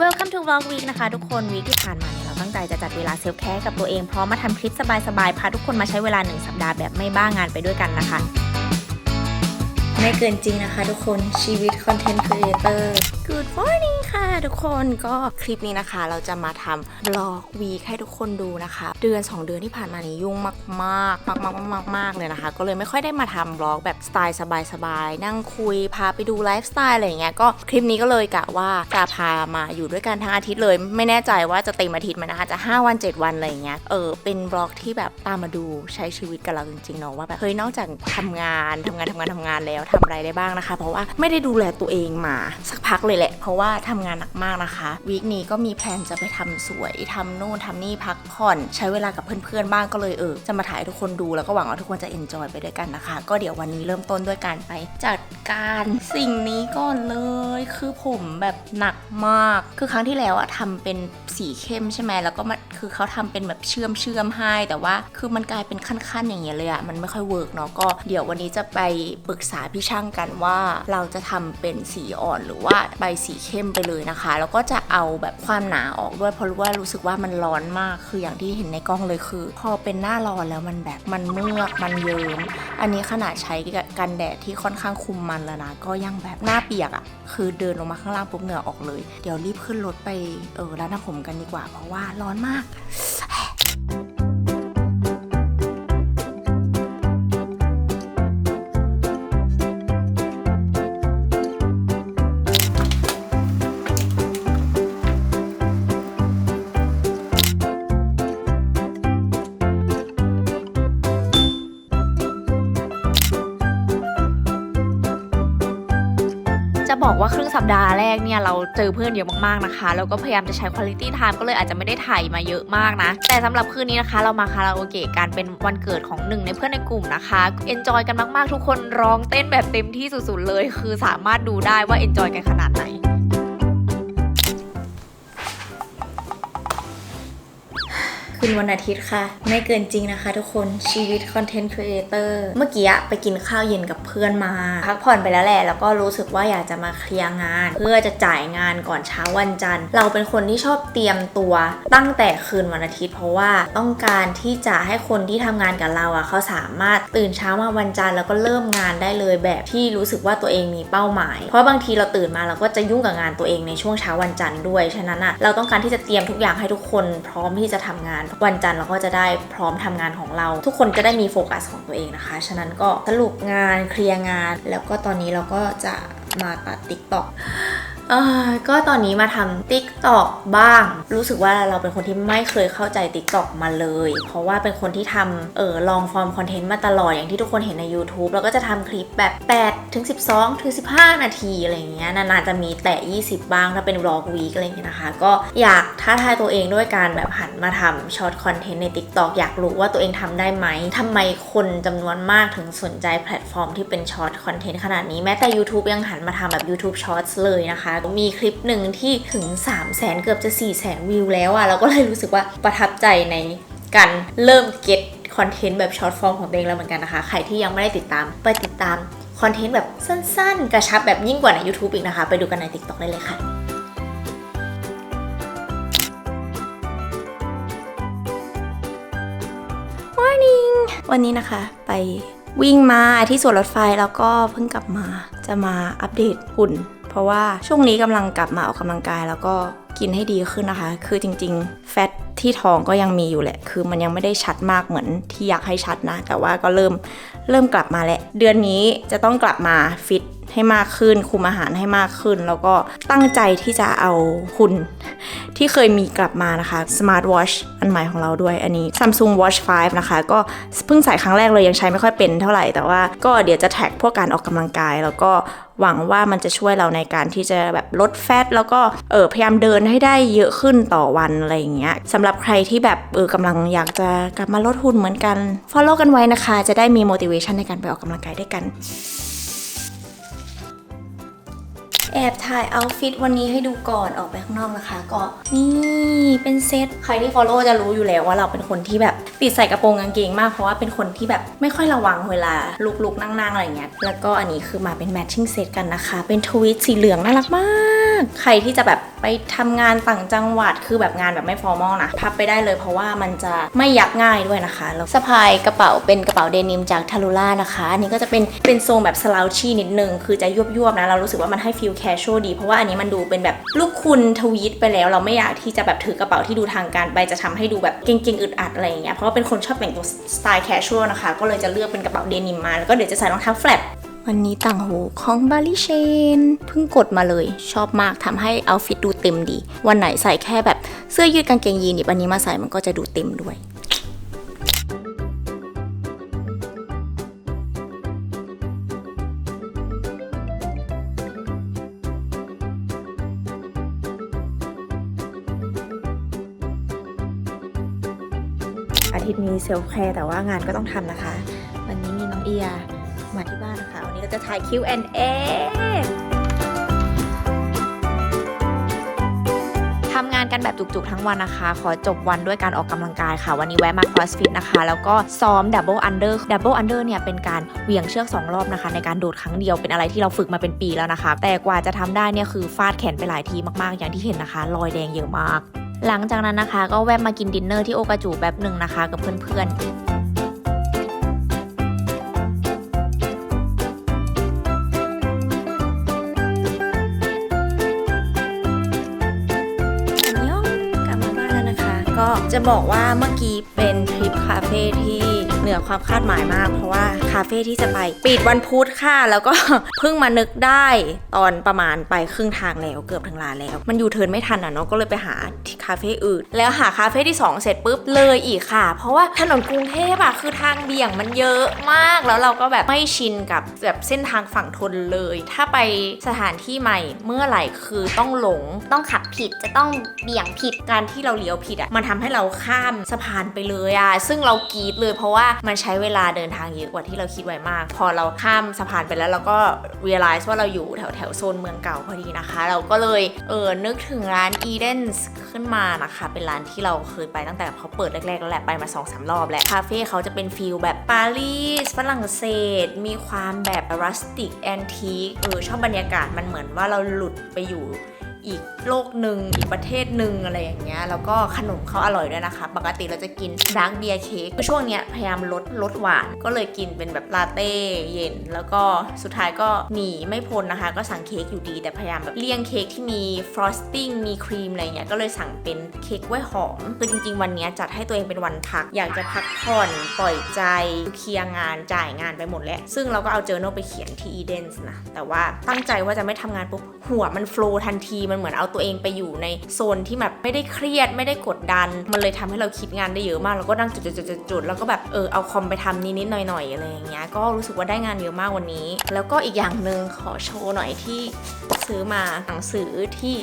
Welcome to Vlog Week นะคะ ทุกคนวีคที่ผ่านมาเนี่ยเราตั้งใจจะจัดเวลาเซลฟ์แคร์กับตัวเองพร้อมมาทำคลิปสบายๆพาทุกคนมาใช้เวลา 1 สัปดาห์แบบไม่บ้างานไปด้วยกันนะคะ ไม่เกินจริงนะคะทุกคนชีวิตคอนเทนต์ครีเอเตอร์ Good morning ค่ะทุกคนก็คลิปนี้นะคะ เราจะมาทำบล็อกวีคให้ทุกคนดูนะคะ เดือน 2 เดือนที่ผ่านมานี้ยุ่งมากๆมากมากมากมากเลยนะคะ ก็เลยไม่ค่อยได้มาทำบล็อกแบบสไตล์สบายๆนั่งคุยพาไปดูไลฟ์สไตล์อะไรอย่างเงี้ยก็คลิปนี้ก็เลยกะว่าจะพามาอยู่ด้วยกันทั้งอาทิตย์เลย ไม่แน่ใจว่าจะเต็มอาทิตย์มันอาจจะ 5 วัน 7 วันอะไรอย่างเงี้ยเออเป็นบล็อกที่แบบตามมาดูใช้ชีวิตกับเราจริงๆเนาะว่าแบบเฮ้ยนอกจากทำงานทำงานทำงานทำงานแล้วทำอะไรได้บ้างนะคะ เพราะว่าไม่ได้ดูแลตัวเองมาสักพักเลยแหละ เพราะว่าทำงานหนักมากนะคะวีคนี้ก็มีแพลนจะไปทำสวยทำนู่นทำนี่พักผ่อน ใช้เวลากับเพื่อนๆบ้างก็เลยเออจะมาถ่ายทุกคนดูแล้วก็หวังว่าทุกคนจะเอนจอยไปด้วยกันนะคะ ก็เดี๋ยววันนี้เริ่มต้นด้วยการไปจัดการสิ่งนี้ก่อนเลย คือผมแบบหนักมาก คือครั้งที่แล้วอะทำเป็นสีเข้มใช่ไหมแล้วก็มาคือเขาทำเป็นแบบเชื่อมเชื่อมให้แต่ว่าคือมันกลายเป็นขั้นๆอย่างเงี้ยเลยอะมันไม่ค่อยเวิร์กเนาะก็เดี๋ยววันนี้จะไปปรึกษาพี่ช่างกันว่าเราจะทำเป็นสีอ่อนหรือว่าใบสีเข้มไปเลยนะคะ แล้วก็จะเอาแบบความหนาออกด้วยเพราะรู้ว่ารู้สึกว่ามันร้อนมากคืออย่างที่เห็นในกล้องเลยคือ พอเป็นหน้าร้อนแล้วมันแบบมันเมือกมันเยิ้มอันนี้ขนาดใช้กันแดดที่ค่อนข้างคุมมันแล้วนะก็ยังแบบหน้าเปียกอะ่ะคือเดินลงมาข้างล่างปุ๊บเหงื่อออกเลย เดี๋ยวรีบขึ้นรถไปเออร้านทำผมกันดีกว่า เพราะว่าร้อนมาก บอกว่าครึ่งสัปดาห์แรกเนี่ยเราเจอเพื่อนเยอะมากๆนะคะแล้วก็พยายามจะใช้คุณลิตี้ไทม์ก็เลยอาจจะไม่ได้ถ่ายมาเยอะมากนะ แต่สำหรับคืนนี้นะคะ เรามาคาราโอเกะกันเป็นวันเกิดของหนึ่งในเพื่อนในกลุ่มนะคะ enjoy กันมากๆ ทุกคนร้องเต้นแบบเต็มที่สุดๆเลย คือสามารถดูได้ว่า enjoy กันขนาดไหน คืนวันอาทิตย์ค่ะ ไม่เกินจริงนะคะทุกคนชีวิตคอนเทนต์ครีเอเตอร์เมื่อกี้ไปกินข้าวเย็นกับเพื่อนมา พักผ่อนไปแล้วแหละ แล้วก็รู้สึกว่าอยากจะมาเคลียร์งาน เพื่อจะจ่ายงานก่อนเช้าวันจันทร์ เราเป็นคนที่ชอบเตรียมตัวตั้งแต่คืนวันอาทิตย์ เพราะว่าต้องการที่จะให้คนที่ทำงานกับเราอะเขาสามารถตื่นเช้ามาวันจันทร์แล้วก็เริ่มงานได้เลยแบบที่รู้สึกว่าตัวเองมีเป้าหมาย เพราะบางทีเราตื่นมาเราก็จะยุ่งกับงานตัวเองในช่วงเช้าวันจันทร์ด้วย ฉะนั้นอะเราต้องการที่จะเตรียมทุกอย่างให้ทุกคนพร้อมที่จะทำงานวันจันทร์เราก็จะได้พร้อมทำงานของเรา ทุกคนจะได้มีโฟกัสของตัวเองนะคะ ฉะนั้นก็สรุปงานเคลียร์งาน แล้วก็ตอนนี้เราก็จะมาตัดติ๊กต็อกอ่อ ก็ตอนนี้มาทำ t ิ k t o k บ้าง รู้สึกว่าเราเป็นคนที่ไม่เคยเข้าใจ t ิ k t o k มาเลย เพราะว่าเป็นคนที่ทำเออลองฟอร์มคอนเทนต์มาตลอดอย่างที่ทุกคนเห็นใน YouTube แล้วก็จะทำคลิปแบบ8ถึง12ถึง15 นาทีอะไรเงี้ยนานๆจะมีแต่ 20 บ้างถ้าเป็นบล็อกวีคอะไรเงี้ยนะคะ ก็อยากท้าทายตัวเองด้วยการแบบหันมาทำช็อตคอนเทนต์ใน TikTok อยากรู้ว่าตัวเองทำได้ไหมทำไมคนจำนวนมากถึงสนใจแพลตฟอร์มที่เป็นช็อตคอนเทนต์ขนาดนี้แม้แต่ YouTube ยังหันมาทำแบบ YouTube Shorts เลยนะคะมีคลิปหนึ่งที่ถึง 3 0 0แสนเกือบจะ 4 0 0แสนวิวแล้วอะ่ะเราก็เลยรู้สึกว่าประทับใจในการเริ่มเก็ตคอนเทนต์แบบช็อตฟอร์มของตัวเองแล้วเหมือนกันนะคะ ใครที่ยังไม่ได้ติดตามไปติดตามคอนเทนต์แบบสั้นๆ กระชับแบบยิ่งกว่าใน YouTube อีกนะคะ ไปดูกันใน TikTok ได้เลยค่ะวันนี้นะคะไปวิ่งมาที่สวนรถไฟแล้วก็เพิ่งกลับมาจะมาอัปเดตหุ่น เพราะว่าช่วงนี้กำลังกลับมาออกกำลังกายแล้วก็กินให้ดีขึ้นนะคะ คือจริง ๆ แฟตที่ท้องก็ยังมีอยู่แหละ คือมันยังไม่ได้ชัดมากเหมือนที่อยากให้ชัดนะ แต่ว่าก็เริ่มเริ่มกลับมาแล้ว เดือนนี้จะต้องกลับมาฟิตให้มากขึ้น คุมอาหารให้มากขึ้น แล้วก็ตั้งใจที่จะเอาหุ่นที่เคยมีกลับมานะคะ Smart Watch อันใหม่ของเราด้วย อันนี้ Samsung Watch 5 นะคะ ก็เพิ่งใส่ครั้งแรกเลยยังใช้ไม่ค่อยเป็นเท่าไหร่ แต่ว่าก็เดี๋ยวจะแท็กพวกการออกกำลังกาย แล้วก็ หวังว่ามันจะช่วยเราในการที่จะแบบลดแฟตแล้วก็เออพยายามเดินให้ได้เยอะขึ้นต่อวันอะไรอย่างเงี้ยสำหรับใครที่แบบเออกำลังอยากจะกลับมาลดหุ่นเหมือนกัน follow กันไว้นะคะ จะได้มี motivation ในการไปออกกำลังกายด้วยกัน แอบถ่ายเอาฟิตวันนี้ให้ดูก่อนออกไปข้างนอกนะคะ ก็นี่เป็นเซตใครที่ follow จะรู้อยู่แล้วว่าเราเป็นคนที่แบบติดใส่กระโปรงกางเกงมากเพราะว่าเป็นคนที่แบบไม่ค่อยระวังเวลาลุกๆนั่งๆอะไรอย่างเงี้ยแล้วก็อันนี้คือมาเป็น matching set กันนะคะ เป็นทวิตสีเหลืองน่ารักมาก ใครที่จะแบบ ไปทำงานต่างจังหวัดคือแบบงานแบบไม่ฟอร์มอลนะพับไปได้เลยเพราะว่ามันจะไม่ยักง่ายด้วยนะคะแล้วสะพายกระเป๋าเป็นกระเป๋าเดนิมจากทารูล่านะคะอันนี้ก็จะเป็นเป็นทรงแบบสลาวชี่นิดนึงคือจะยวบยวบนะเรารู้สึกว่ามันให้ฟีลแคชชวลดี เพราะว่าอันนี้มันดูเป็นแบบลูกคุณทวีตไปแล้ว เราไม่อยากที่จะแบบถือกระเป๋าที่ดูทางการไปจะทำให้ดูแบบเก่งๆอึดอัดอะไรอย่างเงี้ยเพราะว่าเป็นคนชอบแต่งตัวสไตล์แคชชวลนะคะก็เลยจะเลือกเป็นกระเป๋าเดนิมมาแล้วก็เดี๋ยวจะใส่รองเท้าแฟลต วันนี้ต่างหูของบาลิเชนเพิ่งกดมาเลย ชอบมากทำให้เอาฟิตดูเต็มดี วันไหนใส่แค่แบบเสื้อยืดกางเกงยีนอันนี้มาใส่มันก็จะดูเต็มด้วยอาทิตย์นี้เซลฟ์แคร์แต่ว่างานก็ต้องทำนะคะ วันนี้มีน้องเอีย มาที่บ้านนะคะ วันนี้เราจะถ่าย Q&A ทำงานกันแบบจุกๆทั้งวันนะคะ ขอจบวันด้วยการออกกำลังกายค่ะ วันนี้แวะมา CrossFit นะคะ แล้วก็ซ้อม Double Under Double Under เนี่ยเป็นการเหวี่ยงเชือก 2 รอบนะคะ ในการโดดครั้งเดียวเป็นอะไรที่เราฝึกมาเป็นปีแล้วนะคะ แต่กว่าจะทำได้เนี่ยคือฟาดแขนไปหลายทีมากๆ อย่างที่เห็นนะคะ รอยแดงเยอะมาก หลังจากนั้นนะคะ ก็แวะมากินดินเนอร์ที่โอกาจูแบบหนึ่งนะคะ กับเพื่อนๆ จะบอกว่าเมื่อกี้เป็นทริปคาเฟ่ที่ เหนือความคาดหมายมาก เพราะว่าคาเฟ่ที่จะไปปิดวันพุธค่ะ แล้วก็เพิ่งมานึกได้ตอนประมาณไปครึ่งทางแล้วเกือบถึงร้านแล้ว มันอยู่เทินไม่ทันอะเนาะก็เลยไปหาที่คาเฟ่อื่น แล้วหาคาเฟ่ที่ 2 เสร็จปุ๊บเลยอีกค่ะ เพราะว่าถนนกรุงเทพอะคือทางเบี่ยงมันเยอะมากแล้วเราก็แบบไม่ชินกับแบบเส้นทางฝั่งทนเลย ถ้าไปสถานที่ใหม่เมื่อไหร่คือต้องหลงต้องขับผิดจะต้องเบี่ยงผิดการที่เราเลี้ยวผิดอะมันทำให้เราข้ามสะพานไปเลยอะซึ่งเรากรีดเลยเพราะว่ามันใช้เวลาเดินทางเยอะกว่าที่เราคิดไว้มาก พอเราข้ามสะพานไปแล้วเราก็ realize ว่าเราอยู่แถวแถวโซนเมืองเก่าพอดีนะคะ เราก็เลยเออนึกถึงร้าน Eden's ขึ้นมานะคะ เป็นร้านที่เราเคยไปตั้งแต่เขาเปิดแรกๆแล้วแหละไปมา2อสรอบแล้วคาเฟ่เขาจะเป็นฟิลแบบปารีสฝรั่งเศส มีความแบบรัสติกแอนทีคเออชอบบรรยากาศมันเหมือนว่าเราหลุดไปอยู่ อีกโลกหนึ่งอีกประเทศหนึ่งอะไรอย่างเงี้ยแล้วก็ขนมเขาอร่อยด้วยนะคะ ปกติเราจะกินดาร์กเบียร์เค้กคือช่วงเนี้ยพยายามลดลดหวาน ก็เลยกินเป็นแบบลาเต้เย็น แล้วก็สุดท้ายก็หนีไม่พ้นนะคะ ก็สั่งเค้กอยู่ดี แต่พยายามแบบเลี่ยงเค้กที่มีฟรอสติ้งมีครีมอะไรเงี้ยก็เลยสั่งเป็นเค้กกล้วยหอมคือจริง ๆ วันเนี้ยจัดให้ตัวเองเป็นวันพัก อยากจะพักผ่อนปล่อยใจเคลียร์งานจ่ายงานไปหมดแล้ว ซึ่งเราก็เอาเจอโนไปเขียนที่ Edens นะแต่ว่าตั้งใจว่าจะไม่ทำงานปุ๊บ หัวมันโฟล์ทันทีมันเหมือนเอาตัวเองไปอยู่ในโซนที่แบบไม่ได้เครียดไม่ได้กดดัน มันเลยทำให้เราคิดงานได้เยอะมากแล้วก็นั่งจุดๆๆๆแล้วก็แบบเออเอาคอมไปทำนิดๆหน่อยๆอะไรอย่างเงี้ยก็รู้สึกว่าได้งานเยอะมากวันนี้ แล้วก็อีกอย่างหนึ่งขอโชว์หน่อยที่ซื้อมาหนังสือที่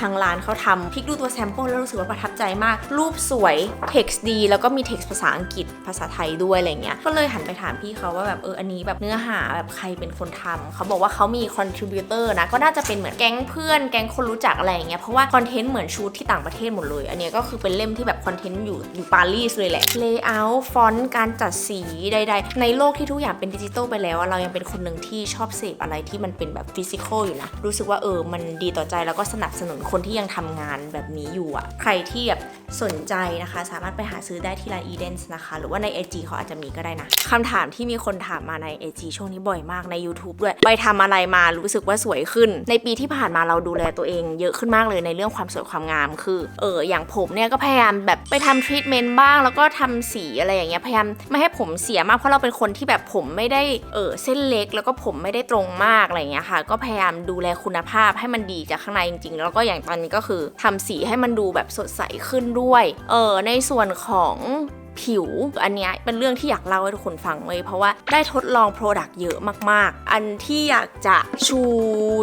ทางร้านเขาทำพลิกดูตัวแซมเปิลแล้วรู้สึกว่าประทับใจมาก รูปสวยเท็กซ์ดี แล้วก็มีเท็กซ์ภาษาอังกฤษภาษาไทยด้วยอะไรเงี้ยก็เลยหันไปถามพี่เขาว่าแบบเอออันนี้แบบเนื้อหาแบบใครเป็นคนทำเขาบอกว่าเขามีคอนทริบิวเตอร์นะก็น่าจะเป็นเหมือนแก๊งเพื่อนแก๊งคนรู้จักอะไรอย่างเงี้ยเพราะว่าคอนเทนต์เหมือนชูตที่ต่างประเทศหมดเลย อันนี้ก็คือเป็นเล่มที่แบบคอนเทนต์อยู่อยู่ปารีสเลยแหละเลเยอร์ฟอนต์การจัดสีใด ๆ ในโลกที่ทุกอย่างเป็นดิจิตอลไปแล้วเรายังเป็นคนหนึ่งที่ชอบเสพอะไรที่มันเป็นแบบฟิสิกอลอยู่นะรู้สึกว่าเออมันดีต่อใจแล้วก็สนับสนุนคนที่ยังทำงานแบบนี้อยู่อะใครที่แบบสนใจนะคะ สามารถไปหาซื้อได้ที่ร้าน Edens นะคะ หรือว่าใน IG เขาอาจจะมีก็ได้นะคำถามที่มีคนถามมาใน IG ช่วงนี้บ่อยมากใน YouTube ด้วย ไปทำอะไรมารู้สึกว่าสวยขึ้น ในปีที่ผ่านมาเราดูแลตัวเองเยอะขึ้นมากเลยในเรื่องความสวยความงามคือเอออย่างผมเนี่ยก็พยายามแบบไปทำทรีทเมนต์บ้าง แล้วก็ทำสีอะไรอย่างเงี้ยพยายามไม่ให้ผมเสียมากเพราะเราเป็นคนที่แบบผมไม่ได้เออเส้นเล็ก แล้วก็ผมไม่ได้ตรงมากอะไรอย่างเงี้ยค่ะ ก็พยายามดูแลคุณภาพให้มันดีจากข้างในจริงๆแล้วก็อย่างตอนนี้ก็คือทำสีให้มันดูแบบสดใสขึ้นด้วย เออในส่วนของ ผิว อันนี้เป็นเรื่องที่อยากเล่าให้ทุกคนฟังเลยเพราะว่าได้ทดลองโปรดักต์เยอะมากๆ อันที่อยากจะชู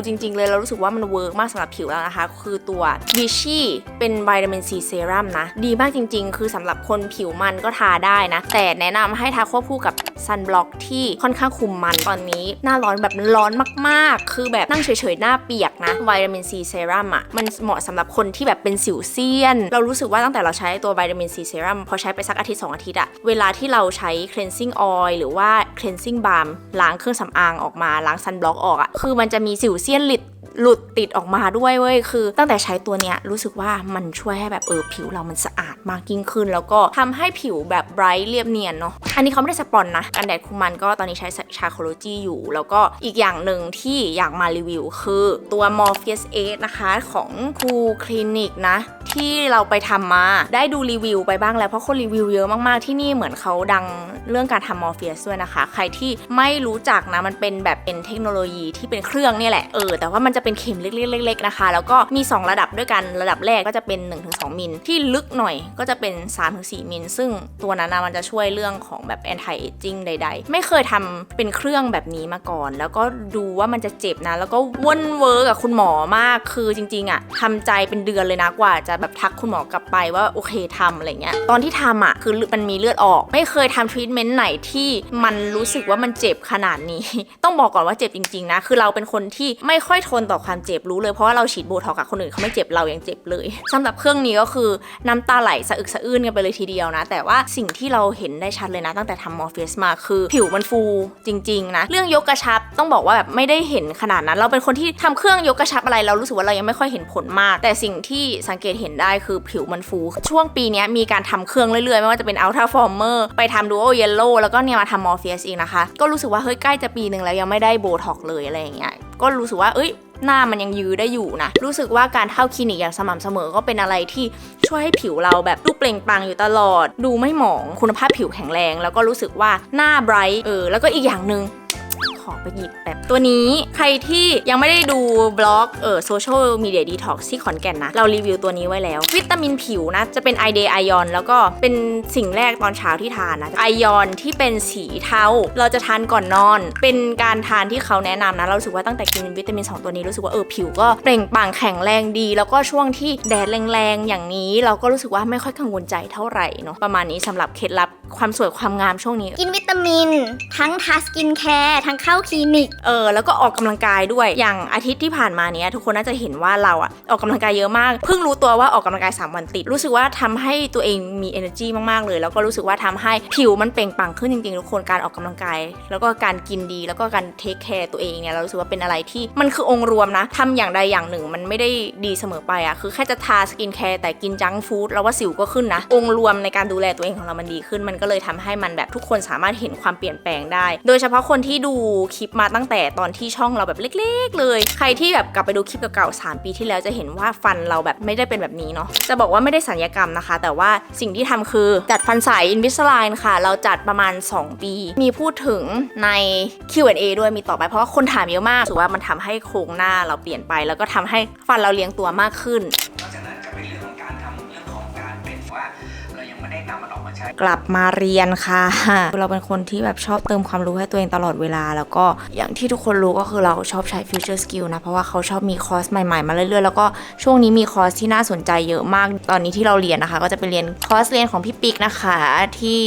จริง ๆ เลยเรารู้สึกว่ามันเวิร์กมากสำหรับผิวแล้วนะคะ คือตัว Vichy เป็นวิตามินซีเซรั่มนะ ดีมากจริง ๆ คือสำหรับคนผิวมันก็ทาได้นะ แต่แนะนำให้ทาควบคู่กับซันบล็อกที่ค่อนข้างคุมมันตอนนี้หน้าร้อนแบบร้อนมากๆ คือแบบนั่งเฉยๆ หน้าเปียกนะวิตามินซีเซรั่มอะมันเหมาะสำหรับคนที่แบบเป็นสิวเซียน เรารู้สึกว่าตั้งแต่เราใช้ตัววิตามินซีเซรั่มพอใช้ไปสักอาทิตย์2 อาทิตย์อะเวลาที่เราใช้ cleansing oil หรือว่า cleansing balm ล้างเครื่องสำอางออกมาล้างซันบล็อกออกอะคือมันจะมีสิวเซียนหลิด หลุดติดออกมาด้วยเว้ยคือ ตั้งแต่ใช้ตัวเนี้ยรู้สึกว่ามันช่วยให้แบบเออผิวเรามันสะอาดมากยิ่งขึ้น แล้วก็ทำให้ผิวแบบไบรท์เรียบเนียนเนาะอันนี้เขาไม่ได้สปอนนะกันแดดคุมมันก็ตอนนี้ใช้ชาโคโลจีอยู่ แล้วก็อีกอย่างหนึ่งที่อยากมารีวิวคือตัว Morpheus 8นะคะของ Cool Clinic นะที่เราไปทำมาได้ดูรีวิวไปบ้างแล้วเพราะคนรีวิวเยอะมากๆที่นี่เหมือนเขาดังเรื่องการทำมอร์เฟียสด้วยนะคะ ใครที่ไม่รู้จักนะมันเป็นแบบเป็นเทคโนโลยีที่เป็นเครื่องนี่แหละเออแต่ว่ามันจะเป็นเข็มเล็กๆๆนะคะ แล้วก็มี 2 ระดับด้วยกัน ระดับแรกก็จะเป็น 1-2 มิล ที่ลึกหน่อยก็จะเป็น 3-4 มิล ซึ่งตัวนั้นนะมันจะช่วยเรื่องของแบบ anti aging ใด ๆ ไม่เคยทำเป็นเครื่องแบบนี้มาก่อน แล้วก็ดูว่ามันจะเจ็บนะ แล้วก็ว่นเวอร์กับคุณหมอมาก คือจริงๆอะทำใจเป็นเดือนเลยนะกว่าจะแบบทักคุณหมอกลับไปว่าโอเคทำอะไรเงี้ย ตอนที่ทำอะคือมันมีเลือดออก ไม่เคยทำทรีทเมนต์ไหนที่มันรู้สึกว่ามันเจ็บขนาดนี้ ต้องบอกก่อนว่าเจ็บจริงๆนะ คือเราเป็นคนที่ไม่ค่อยทนต่อความเจ็บรู้เลยเพราะว่าเราฉีดโบท็อกกับคนอื่นเขาไม่เจ็บเรายังเจ็บเลยสำหรับเครื่องนี้ก็คือน้ำตาไหลสะอึกสะอื้นกันไปเลยทีเดียวนะ แต่ว่าสิ่งที่เราเห็นได้ชัดเลยนะ ตั้งแต่ทำมอร์เฟสมาคือ ผิวมันฟูจริง ๆ นะ เรื่องยกกระชับต้องบอกว่าแบบไม่ได้เห็นขนาดนั้น เราเป็นคนที่ทำเครื่องยกกระชับอะไรเรารู้สึกว่าเรายังไม่ค่อยเห็นผลมาก แต่สิ่งที่สังเกตเห็นได้คือผิวมันฟู ช่วงปีนี้มีการทำเครื่องเรื่อยๆไม่ว่าจะเป็น Ultra Former ไปทำ Duo Yellow แล้วก็เนี่ยมาทำ Morpheus อีกนะคะ ก็รู้สึกว่าเฮ้ยใกล้จะปีหนึ่งแล้วยังไม่ได้โบท็อกเลยอะไรอย่างเงี้ยก็รู้สึกว่าเอ้ย หน้ามันยังยื้อได้อยู่นะ รู้สึกว่าการเข้าคลินิกอย่างสม่ำเสมอก็เป็นอะไรที่ช่วยให้ผิวเราแบบดูเปล่งปลั่งอยู่ตลอด ดูไม่หมองคุณภาพผิวแข็งแรง แล้วก็รู้สึกว่าหน้าไบรท์เออแล้วก็อีกอย่างหนึ่ง ขอไปหยิบแบบตัวนี้ใครที่ยังไม่ได้ดูบล็อกเออโซเชียลมีเดียดีท็อกที่ขอนแก่นนะ เรารีวิวตัวนี้ไว้แล้ว วิตามินผิวนะ จะเป็นไอเดย์ไอยอนแล้วก็เป็นสิ่งแรกตอนเช้าที่ทานนะไอยอนที่เป็นสีเทาเราจะทานก่อนนอน เป็นการทานที่เขาแนะนำนะ เราสึกว่าตั้งแต่กินวิตามิน 2 ตัวนี้รู้สึกว่าเออผิวก็เปล่งปลั่งแข็งแรงดี แล้วก็ช่วงที่แดดแรงๆอย่างนี้ เราก็รู้สึกว่าไม่ค่อยกังวลใจเท่าไหร่เนาะประมาณนี้สำหรับเคล็ดลับความสวยความงามช่วงนี้ กินวิตามิน ทั้งทาสกินแคร์ทั้งเข้าคลินิก เออ แล้วก็ออกกำลังกายด้วย อย่างอาทิตย์ที่ผ่านมาเนี้ยทุกคนน่าจะเห็นว่าเราอะออกกำลังกายเยอะมาก เพิ่งรู้ตัวว่าออกกำลังกาย 3 วันติด รู้สึกว่าทำให้ตัวเองมี energy มากๆเลย แล้วก็รู้สึกว่าทำให้ผิวมันเปล่งปลั่งขึ้นจริงๆทุกคนการออกกำลังกาย แล้วก็การกินดี แล้วก็การเทคแคร์ตัวเองเนี่ยเรารู้สึกว่าเป็นอะไรที่มันคือองค์รวมนะทำอย่างใดอย่างหนึ่งมันไม่ได้ดีเสมอไปอะคือแค่จะทาสกินแคร์แต่กินจังฟู้ดแล้วว่าสิวก็ขึ้นนะ องค์รวมในการดูแลตัวเองของเรามันดีขึ้น มันก็เลยทำให้มันแบบทุกคนสามารถเห็นความเปลี่ยนแปลงได้ โดยเฉพาะคนที่ดูคลิปมาตั้งแต่ตอนที่ช่องเราแบบเล็ก ๆ เลย ใครที่แบบกลับไปดูคลิปเก่าๆ3ปีที่แล้วจะเห็นว่าฟันเราแบบไม่ได้เป็นแบบนี้เนาะจะบอกว่าไม่ได้สัญญกรรมนะคะ แต่ว่าสิ่งที่ทำคือจัดฟันใส Invisalign ค่ะ เราจัดประมาณ 2 ปี มีพูดถึงใน Q&A ด้วยมีต่อไปเพราะว่าคนถามเยอะมากรู้สึกว่ามันทำให้โครงหน้าเราเปลี่ยนไป แล้วก็ทำให้ฟันเราเลี้ยงตัวมากขึ้น กลับมาเรียนค่ะ เราเป็นคนที่แบบชอบเติมความรู้ให้ตัวเองตลอดเวลา แล้วก็อย่างที่ทุกคนรู้ก็คือเราชอบใช้ Future Skill นะ เพราะว่าเขาชอบมีคอร์สใหม่ๆ มาเรื่อยๆ แล้วก็ช่วงนี้มีคอร์สที่น่าสนใจเยอะมาก ตอนนี้ที่เราเรียนนะคะ ก็จะไปเรียนคอร์สเรียนของพี่ปิ๊กนะคะ ที่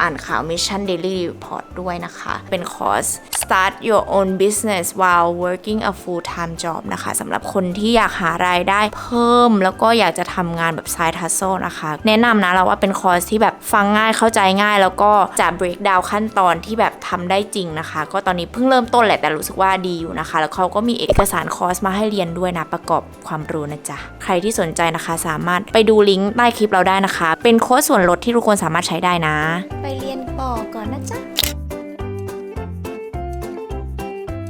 อ่านข่าว Mission Daily Report ด้วยนะคะ เป็นคอร์ส Start Your Own Business while working a full time job นะคะสำหรับคนที่อยากหารายได้เพิ่ม แล้วก็อยากจะทำงานแบบ side hustle นะคะ แนะนำนะเราว่าเป็นคอร์สที่แบบฟังง่ายเข้าใจง่ายแล้วก็จะ break down ขั้นตอนที่แบบทำได้จริงนะคะ ก็ตอนนี้เพิ่งเริ่มต้นแหละแต่รู้สึกว่าดีอยู่นะคะ แล้วเขาก็มีเอกสารคอร์สมาให้เรียนด้วยนะประกอบความรู้นะจ๊ะใครที่สนใจนะคะสามารถไปดูลิงก์ใต้คลิปเราได้นะคะ เป็นโค้ดส่วนลดที่ทุกคนสามารถใช้ได้นะ ไปเรียนต่อก่อนนะจ๊ะ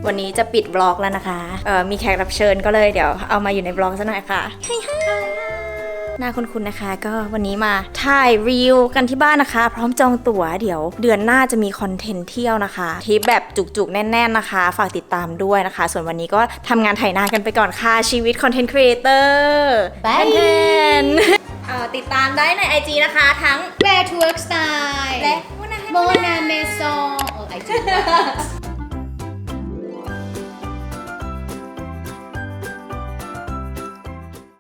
วันนี้จะปิดบล็อกแล้วนะคะ เอ่อมีแขกรับเชิญก็เลยเดี๋ยวเอามาอยู่ในบล็อกซะหน่อยค่ะใช่ค่ะห น้าคุณๆนะคะ ก็วันนี้มาถ่ายรีวกันที่บ้านนะคะ พร้อมจองตั๋วเดี๋ยว เดือนหน้าจะมีคอนเทนต์เที่ยวนะคะทริปแบบจุกๆ แน่น ๆนะคะ ฝากติดตามด้วยนะคะ ส่วนวันนี้ก็ทำงานถ่ายหน้ากันไปก่อนค่ะชีวิตคอนเทนต์ครีเอเตอร์ Bye เอ่อติดตามได้ใน IG นะคะ ทั้ง Where to work style และ Mona Maison เออไอจี